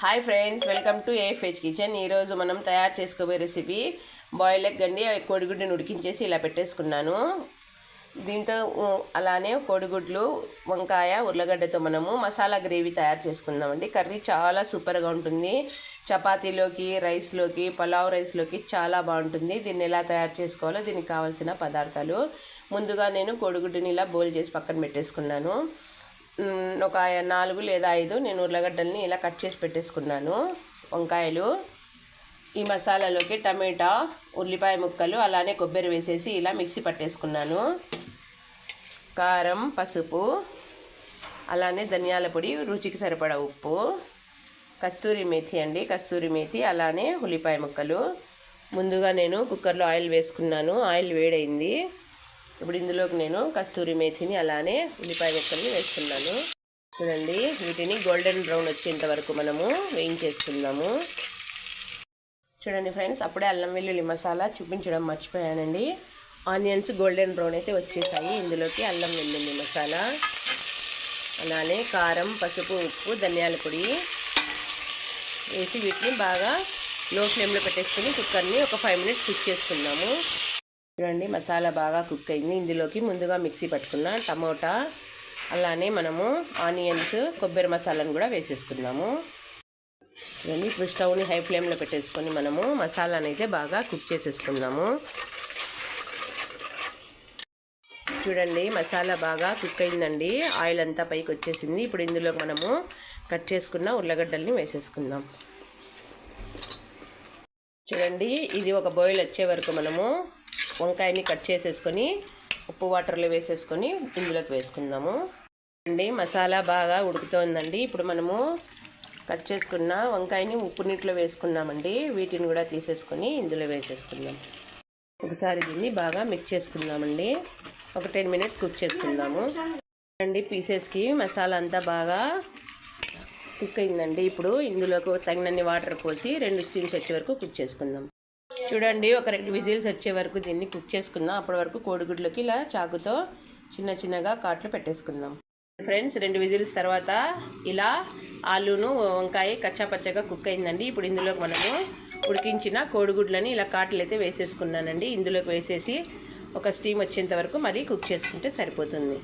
Hi friends welcome to AFH kitchen ఈరోజు మనం తయారు చేసుకోబోయే రెసిపీ బాయిల్ ఎగ్ అండి కోడిగుడ్డుని ఉడికించేసి ఇలా పెట్టేసుకున్నాను. దీంతో అలానే కోడిగుడ్లు వంకాయ ఉర్లగడ్డతో మనము మసాలా గ్రేవీ తయారు చేసుకుందామండి. కర్రీ చాలా సూపర్గా ఉంటుంది. చపాతీలోకి రైస్లోకి పలావ్ రైస్లోకి చాలా బాగుంటుంది. దీన్ని ఎలా తయారు చేసుకోవాలో దీనికి కావాల్సిన పదార్థాలు. ముందుగా నేను కోడిగుడ్డుని ఇలా బోల్ చేసి పక్కన పెట్టేసుకున్నాను. ఒక నాలుగు లేదా ఐదు నేను ఉర్లగడ్డల్ని ఇలా కట్ చేసి పెట్టేసుకున్నాను. వంకాయలు ఈ మసాలాలోకి టమాటా ఉల్లిపాయ ముక్కలు అలానే కొబ్బరి వేసేసి ఇలా మిక్సీ పట్టేసుకున్నాను. కారం పసుపు అలానే ధనియాల పొడి రుచికి సరిపడా ఉప్పు కస్తూరి మేథి అండి కస్తూరి మేథి అలానే ఉల్లిపాయ ముక్కలు. ముందుగా నేను కుక్కర్లో ఆయిల్ వేసుకున్నాను. ఆయిల్ వేడైంది. ఇప్పుడు ఇందులోకి నేను కస్తూరి మేథిని అలానే ఉల్లిపాయ ముక్కల్ని వేస్తున్నాను. చూడండి వీటిని గోల్డెన్ బ్రౌన్ వచ్చేంత వరకు మనము వేయించేసుకుందాము. చూడండి ఫ్రెండ్స్ అప్పుడే అల్లం వెల్లుల్లి మసాలా చూపించడం మర్చిపోయానండి. ఆనియన్స్ గోల్డెన్ బ్రౌన్ అయితే వచ్చేసాయి. ఇందులోకి అల్లం వెల్లుల్లి మసాలా అలానే కారం పసుపు ఉప్పు ధనియాల పొడి వేసి వీటిని బాగా లో ఫ్లేమ్లో పెట్టేసుకుని కుక్కర్ని ఒక ఫైవ్ మినిట్స్ కుక్ చేసుకుందాము. చూడండి మసాలా బాగా కుక్ అయింది. ఇందులోకి ముందుగా మిక్సీ పట్టుకున్న టమోటా అలానే మనము ఆనియన్స్ కొబ్బరి మసాలాను కూడా వేసేసుకున్నాము చూడండి ఇప్పుడు స్టవ్ని హై ఫ్లేమ్లో పెట్టేసుకొని మనము మసాలాని అయితే బాగా కుక్ చేసేసుకున్నాము చూడండి మసాలా బాగా కుక్ అయిందండి. ఆయిల్ అంతా పైకి వచ్చేసింది. ఇప్పుడు ఇందులో మనము కట్ చేసుకున్న ఉర్లగడ్డల్ని వేసేసుకుందాం. చూడండి ఇది ఒక బాయిల్ వచ్చే వరకు మనము వంకాయని కట్ చేసేసుకొని ఉప్పు వాటర్లో వేసేసుకొని ఇందులోకి వేసుకుందాము. అండి మసాలా బాగా ఉడుకుతోందండి. ఇప్పుడు మనము కట్ చేసుకున్న వంకాయని ఉప్పు నీటిలో వేసుకున్నామండి. వీటిని కూడా తీసేసుకొని ఇందులో వేసేసుకుందాం. ఒకసారి దీన్ని బాగా మిక్స్ చేసుకుందామండి. ఒక టెన్ మినిట్స్ కుక్ చేసుకుందాము. అండి పీసెస్కి మసాలా అంతా బాగా కుక్ అయిందండి. ఇప్పుడు ఇందులోకి తగినన్ని వాటర్ పోసి రెండు స్టీమ్స్ వచ్చే వరకు కుక్ చేసుకుందాం. చూడండి ఒక రెండు విజిల్స్ వచ్చే వరకు దీన్ని కుక్ చేసుకుందాం. అప్పటి వరకు కోడిగుడ్లకి ఇలా చాకుతో చిన్న చిన్నగా కాట్లు పెట్టేసుకుందాం. ఫ్రెండ్స్ రెండు విజిల్స్ తర్వాత ఇలా ఆలును వంకాయ కచ్చాపచ్చగా కుక్ అయిందండి. ఇప్పుడు ఇందులోకి మనము ఉడికించిన కోడిగుడ్లని ఇలా కాట్లు అయితే వేసేసుకున్నానండి. ఇందులోకి వేసేసి ఒక స్టీమ్ వచ్చేంత వరకు మరీ కుక్ చేసుకుంటే సరిపోతుంది.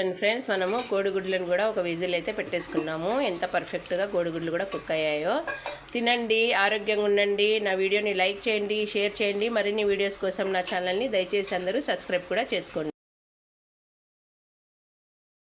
అండ్ ఫ్రెండ్స్ మనము కోడిగుడ్లను కూడా ఒక విజిల్ అయితే పెట్టేసుకున్నాము. ఎంత పర్ఫెక్ట్గా కోడిగుడ్లు కూడా కుక్ అయ్యాయో. తినండి ఆరోగ్యంగా ఉండండి. నా వీడియోని లైక్ చేయండి షేర్ చేయండి. మరిన్ని వీడియోస్ కోసం నా ఛానల్ని దయచేసి అందరూ సబ్స్క్రైబ్ కూడా చేసుకోండి.